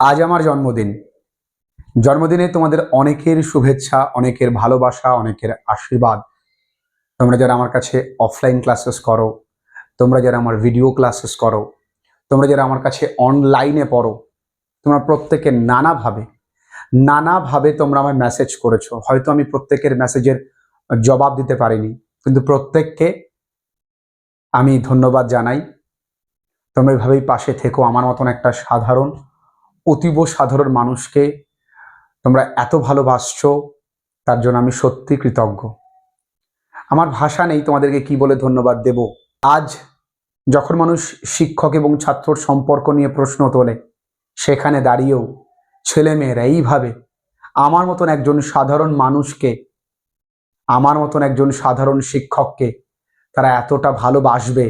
আজ আমার জন্মদিন। জন্মদিনে তোমাদের অনেকের শুভেচ্ছা, অনেকের ভালোবাসা, অনেকের আশীর্বাদ। তোমরা যারা আমার কাছে অফলাইন ক্লাসেস করো, তোমরা যারা আমার ভিডিও ক্লাসেস করো, তোমরা যারা আমার কাছে অনলাইনে পড়ো, তোমরা প্রত্যেকে নানাভাবে নানাভাবে তোমরা আমায় মেসেজ করেছ। হয়তো আমি প্রত্যেকের মেসেজের জবাব দিতে পারিনি, কিন্তু প্রত্যেককে আমি ধন্যবাদ জানাই। তোমরা এভাবেই পাশে থেকো। আমার মতন একটা সাধারণ অতীব সাধারণ মানুষকে তোমরা এত ভালোবাসছ, তার জন্য আমি সত্যি কৃতজ্ঞ। আমার ভাষা নেই তোমাদেরকে কি বলে ধন্যবাদ দেব। আজ যখন মানুষ শিক্ষক এবং ছাত্রর সম্পর্ক নিয়ে প্রশ্ন তোলে, সেখানে দাঁড়িয়েও ছেলেমেয়েরা এইভাবে আমার মতন একজন সাধারণ মানুষকে, আমার মতন একজন সাধারণ শিক্ষককে তারা এতটা ভালোবাসবে,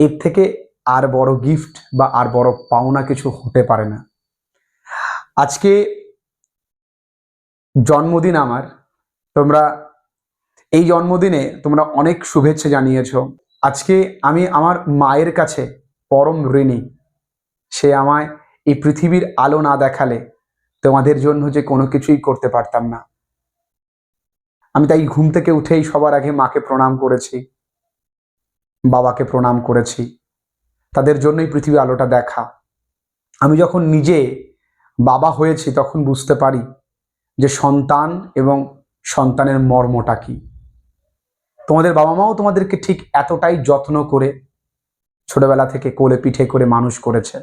এর থেকে আর বড় গিফট বা আর বড় পাওনা কিছু হতে পারে না। আজকে জন্মদিন আমার। তোমরা এই জন্মদিনে তোমরা অনেক শুভেচ্ছা জানিয়েছ। আজকে আমি আমার মায়ের কাছে পরম ঋণী। সে আমায় এই পৃথিবীর আলো না দেখালে তোমাদের জন্য যে কোনো কিছুই করতে পারতাম না। আমি তাই ঘুম থেকে উঠেই সবার আগে মাকে প্রণাম করেছি, বাবাকে প্রণাম করেছি। তাদের জন্যই পৃথিবী আলোটা দেখা। আমি যখন নিজে বাবা হয়েছি তখন বুঝতে পারি যে সন্তান এবং সন্তানের মর্মটা কি। তোমাদের বাবা মাও তোমাদেরকে ঠিক এতটাই যত্ন করে ছোটবেলা থেকে কোলে পিঠে করে মানুষ করেছে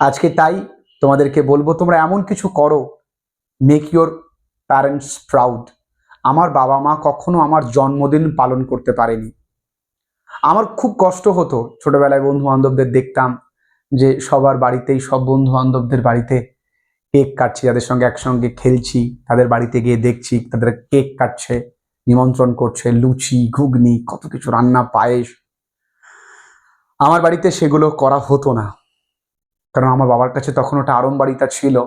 আজকে তাই তোমাদেরকে বলব, তোমরা এমন কিছু করো মেক ইউর প্যারেন্টস প্রাউড আমার বাবা মা কখনো আমার জন্মদিন পালন করতে পারেনি। আমার খুব কষ্ট হতো ছোটবেলায় বন্ধু বান্ধবদের দেখতাম যে সবার বাড়িতেই, সব বন্ধু বান্ধবদের বাড়িতে কেক কাটছি, যাদের সঙ্গে একসঙ্গে খেলছি, তাদের বাড়িতে গিয়ে দেখছি, তাদের কেক কাটছে, নিমন্ত্রণ করছে, লুচি, ঘুগনি, কত কিছু, রান্না, পায়েস। আমার বাড়িতে সেগুলো করা হতো না। কারণ আমার বাবার কাছে তখন ওটা আড়ম্বাড়িতা ছিল,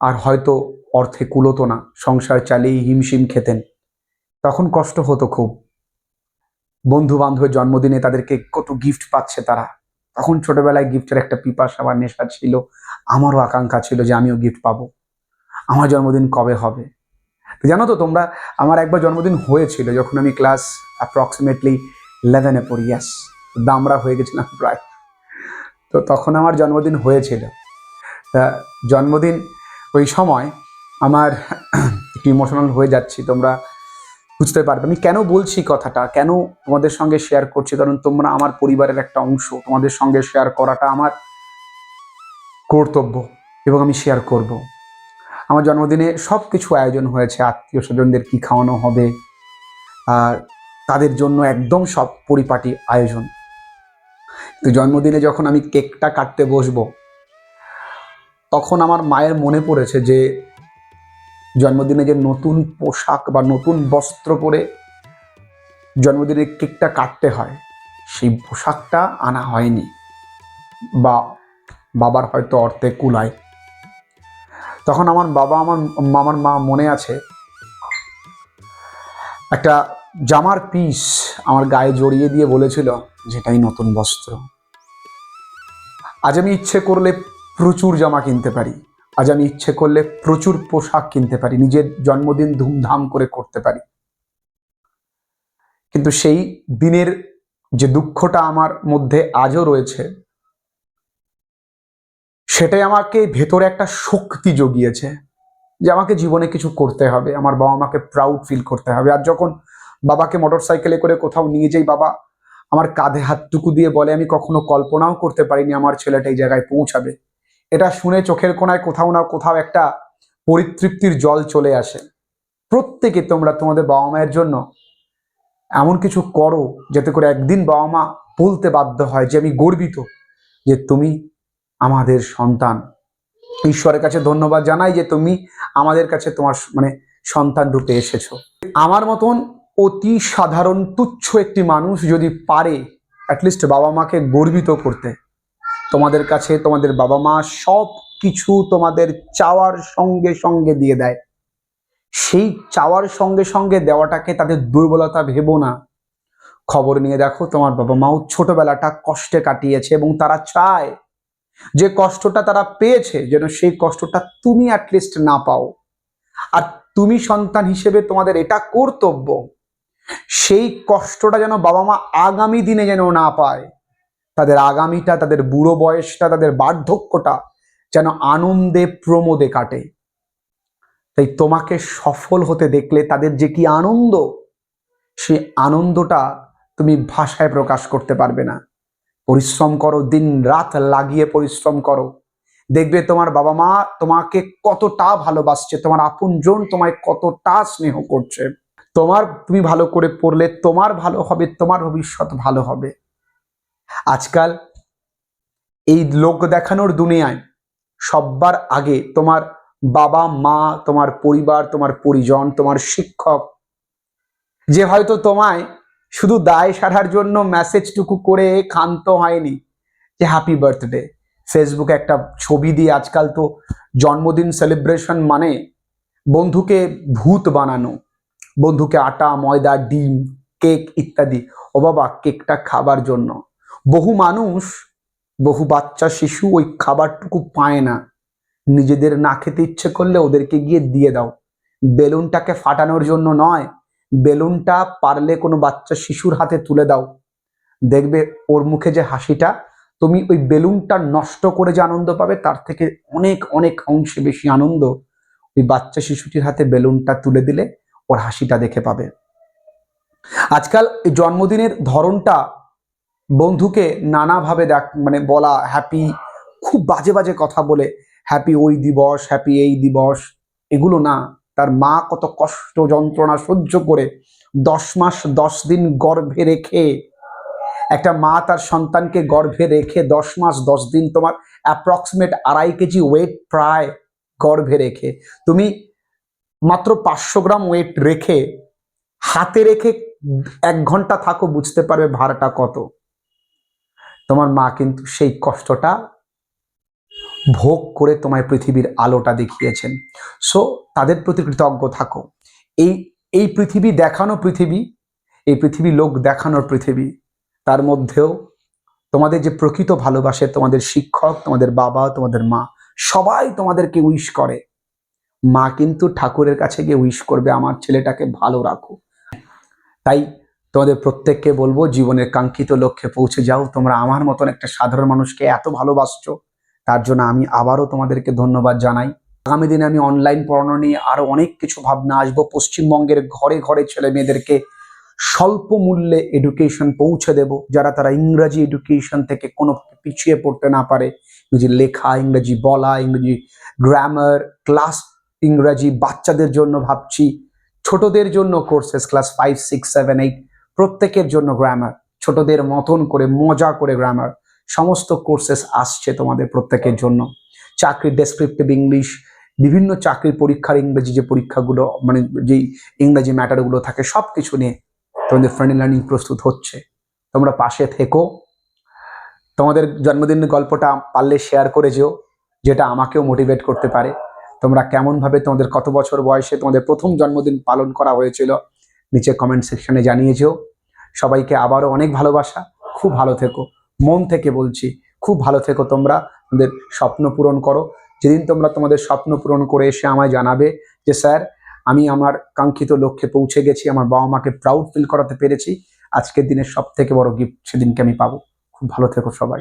আর হয়তো অর্থে কুলোতো না, সংসার চালিয়ে হিমশিম খেতেন। তখন কষ্ট হতো খুব। বন্ধু বান্ধবের জন্মদিনে তাদেরকে কত গিফট পাচ্ছে তারা। তখন ছোটবেলায় গিফটের একটা পিপাসা বা নেশা ছিল। আমারও আকাঙ্ক্ষা ছিল যে আমিও গিফট পাবো। আমার জন্মদিন কবে হবে? তো জানো তো, তোমরা আমার একবার জন্মদিন হয়েছিল যখন আমি ক্লাস অ্যাপ্রক্সিমেটলি ইলেভেনে পড়ি ইয়াস দামরা হয়ে গেছিলাম প্রায়। তো তখন আমার জন্মদিন হয়েছিল। তা জন্মদিন ওই সময় আমার একটু ইমোশনাল হয়ে যাচ্ছি, তোমরা বুঝতে পারবে। আমি কেন বলছি কথাটা? কেন তোমাদের সঙ্গে শেয়ার করছি? কারণ তোমরা আমার পরিবারের একটা অংশ। তোমাদের সঙ্গে শেয়ার করাটা আমার কর্তব্য এবং আমি শেয়ার করব। আমার জন্মদিনে সব কিছু আয়োজন হয়েছে। আত্মীয় স্বজনদের কী খাওয়ানো হবে? আর তাদের জন্য একদম সব পরিপাটি আয়োজন। তো জন্মদিনে যখন আমি কেকটা কাটতে বসবো, তখন আমার মায়ের মনে পড়েছে যে জন্মদিনে যে নতুন পোশাক বা নতুন বস্ত্র পরে জন্মদিনে কেকটা কাটতে হয়, সেই পোশাকটা আনা হয়নি বা বাবার হয়তো অর্থে কুলায়। তখন আমার বাবা আমার আমার মা মনে আছে, একটা জামার পিস আমার গায়ে জড়িয়ে দিয়ে বলেছিল যেটাই নতুন বস্ত্র। আজ আমি ইচ্ছে করলে প্রচুর জামা কিনতে পারি। আজ আমি ইচ্ছে করলে প্রচুর পোশাক কিনতে পারি, নিজের জন্মদিন ধুমধাম করে করতে পারি। কিন্তু সেই দিনের যে দুঃখটা আমার মধ্যে আজও রয়েছে, সেটাই আমাকে ভেতরে একটা শক্তি জগিয়েছে যে আমাকে জীবনে কিছু করতে হবে, আমার বাবা মাকে প্রাউড ফিল করতে হবে। আর যখন বাবাকে মোটর সাইকেলে করে কোথাও নিয়ে যাই, বাবা আমার কাঁধে হাতটুকু দিয়ে বলে, আমি কখনো কল্পনাও করতে পারিনি আমার ছেলেটা এই জায়গায় পৌঁছাবে। এটা শুনে চোখের কোনায় কোথাও না কোথাও একটা পরিতৃপ্তির জল চলে আসে। প্রত্যেকে তোমরা তোমাদের বাবা মায়ের জন্য এমন কিছু করো যাতে করে একদিন বাবা মা বলতে বাধ্য হয় যে, আমি গর্বিত যে তুমি আমাদের সন্তান। ঈশ্বরের কাছে ধন্যবাদ জানাই যে তুমি আমাদের কাছে তোমার মানে সন্তান রূপে এসেছ। আমার মতন অতি সাধারণ, তুচ্ছ একটি মানুষ যদি পারে অ্যাটলিস্ট বাবা মাকে গর্বিত করতে। তোমাদের কাছে, তোমাদের বাবা মা সব কিছু তোমাদের চাওয়ার সঙ্গে সঙ্গে দিয়ে দেয়। সেই চাওয়ার সঙ্গে সঙ্গে দেওয়াটাকে তাদের দুর্বলতা ভেবো না। খবর নিয়ে দেখো, তোমার বাবা মাও ছোটবেলাটা কষ্টে কাটিয়েছে এবং তারা চায় যে কষ্টটা তারা পেয়েছে যেন সেই কষ্টটা তুমি অ্যাটলিস্ট না পাও। আর তুমি সন্তান হিসেবে তোমাদের এটা কর্তব্য। সেই কষ্টটা যেন বাবা মা আগামী দিনে যেন না পায়। তাদের আগামীটা, তাদের বুড়ো বয়সটা, তাদের বার্ধক্যটা যেন আনন্দে প্রমোদে কাটে। তাই তোমাকে সফল হতে দেখলে তাদের যে কি আনন্দ, সেই আনন্দটা তুমি ভাষায় প্রকাশ করতে পারবে না। পরিশ্রম করো, দিন রাত লাগিয়ে পরিশ্রম করো। দেখবে তোমার বাবা মা তোমাকে কতটা ভালোবাসছে, তোমার আপনজন তোমায় কতটা স্নেহ করছে। তোমার, তুমি ভালো করে পড়লে তোমার ভালো হবে, তোমার ভবিষ্যৎ ভালো হবে। আজকাল এই লোক দেখানোর দুনিয়ায় সব্বার আগে তোমার বাবা, মা, তোমার পরিবার, তোমার পরিজন, তোমার শিক্ষক, যে হয়তো তোমায় শুধু দায় সারার জন্য মেসেজটুকু করে ক্ষান্ত হয়নি যে হ্যাপি বার্থডে ফেসবুকে একটা ছবি দিয়ে আজকাল তো জন্মদিন সেলিব্রেশন মানে বন্ধুকে ভূত বানানো, বন্ধুকে আটা, ময়দা, ডিম কেক ইত্যাদি। ও বাবা কেকটা খাবার জন্য। বহু মানুষ, বহু বাচ্চা, শিশু ওই খাবারটুকু পায় না। নিজেদের না খেতে ইচ্ছে করলে ওদেরকে গিয়ে দিয়ে দাও। বেলুনটাকে ফাটানোর জন্য নয়, বেলুনটা পারলে কোনো বাচ্চা, শিশুর হাতে তুলে দাও। দেখবে ওর মুখে যে হাসিটা, তুমি ওই বেলুনটা নষ্ট করে যে আনন্দ পাবে, তার থেকে অনেক অনেক অংশে বেশি আনন্দ ওই বাচ্চা, শিশুটির হাতে বেলুনটা তুলে দিলে ওর হাসিটা দেখে পাবে। আজকাল জন্মদিনের ধরনটা বন্ধুকে নানাভাবে দেখ মানে বলা হ্যাপি খুব বাজে বাজে কথা বলে হ্যাপি ওই দিবস হ্যাপি এই দিবস, এগুলো না। তার মা কত কষ্ট, যন্ত্রণা সহ্য করে দশ মাস দশ দিন গর্ভে রেখে, একটা মা তার সন্তানকে গর্ভে রেখে দশ মাস দশ দিন তোমার অ্যাপ্রক্সিমেট আড়াই কেজি ওয়েট প্রায় গর্ভে রেখে। তুমি মাত্র পাঁচশো গ্রাম ওয়েট রেখে, হাতে রেখে এক ঘণ্টা থাকো, বুঝতে পারবে ভাড়াটা কত। তোমার মা কিন্তু সেই কষ্টটা ভোগ করে তোমায় পৃথিবীর আলোটা দেখিয়েছেন। সো তাদের প্রতি কৃতজ্ঞ থাকো। এই এই পৃথিবী দেখানো পৃথিবী, এই পৃথিবী লোক দেখানোর পৃথিবী, তার মধ্যেও তোমাদের যে প্রকৃত ভালোবাসে তোমাদের শিক্ষক, তোমাদের বাবা, তোমাদের মা, সবাই তোমাদেরকে উইশ করে। মা কিন্তু ঠাকুরের কাছে গিয়ে উইশ করবে, আমার ছেলেটাকে ভালো রাখো। তাই তোমাদের প্রত্যেককে বলব, জীবনের কাঙ্ক্ষিত লক্ষ্যে পৌঁছে যাও। তোমরা আমার মতন একটা সাধারণ মানুষকে এত ভালোবাসছো, তার জন্য আমি আবারও তোমাদেরকে ধন্যবাদ জানাই। আগামী দিনে আমি অনলাইন পড়ানো নিয়ে আরও অনেক কিছু ভাবনা আসব। পশ্চিমবঙ্গের ঘরে ঘরে ছেলে মেয়েদেরকে স্বল্প মূল্যে এডুকেশন পৌঁছে দেব। যারা তারা ইংরাজি এডুকেশন থেকে কোনো পিছিয়ে পড়তে না পারে, ইংরেজি লেখা, ইংরেজি বলা, ইংরেজি গ্রামার ক্লাস ইংরাজি বাচ্চাদের জন্য ভাবছি। ছোটদের জন্য courses class five six seven eight প্রত্যেকের জন্য গ্রামার ছোটদের মতন করে, মজা করে গ্রামার সমস্ত কোর্সেস আসছে তোমাদের প্রত্যেকের জন্য। চাকরির ডেসক্রিপটিভ ইংলিশ বিভিন্ন চাকরির পরীক্ষার ইংরেজি যে পরীক্ষাগুলো মানে যেই ইংরেজি ম্যাটারগুলো থাকে সব কিছু নিয়ে তোমাদের ফ্রেন্ড লার্নিং প্রস্তুত হচ্ছে। তোমরা পাশে থেকো। তোমাদের জন্মদিনের গল্পটা পারলে শেয়ার করে যেও, যেটা আমাকেও মোটিভেট করতে পারে। তোমরা কেমনভাবে তোমাদের কত বছর বয়সে তোমাদের প্রথম জন্মদিন পালন করা হয়েছিল নিচে কমেন্ট সেকশনে জানিয়ে যেও সবাইকে আবারও অনেক ভালোবাসা। খুব ভালো থেকো। মন থেকে বলছি, খুব ভালো থেকো তোমরা। তোমাদের স্বপ্ন পূরণ করো। যেদিন তোমরা তোমাদের স্বপ্ন পূরণ করে এসে আমায় জানাবে যে, স্যার, আমি আমার কাঙ্ক্ষিত লক্ষ্যে পৌঁছে গেছি। আমার বাবা মাকে প্রাউড ফিল করাতে পেরেছি। আজকের দিনের সব থেকে বড় গিফট সেদিনকে আমি পাবো। খুব ভালো থেকো সবাই।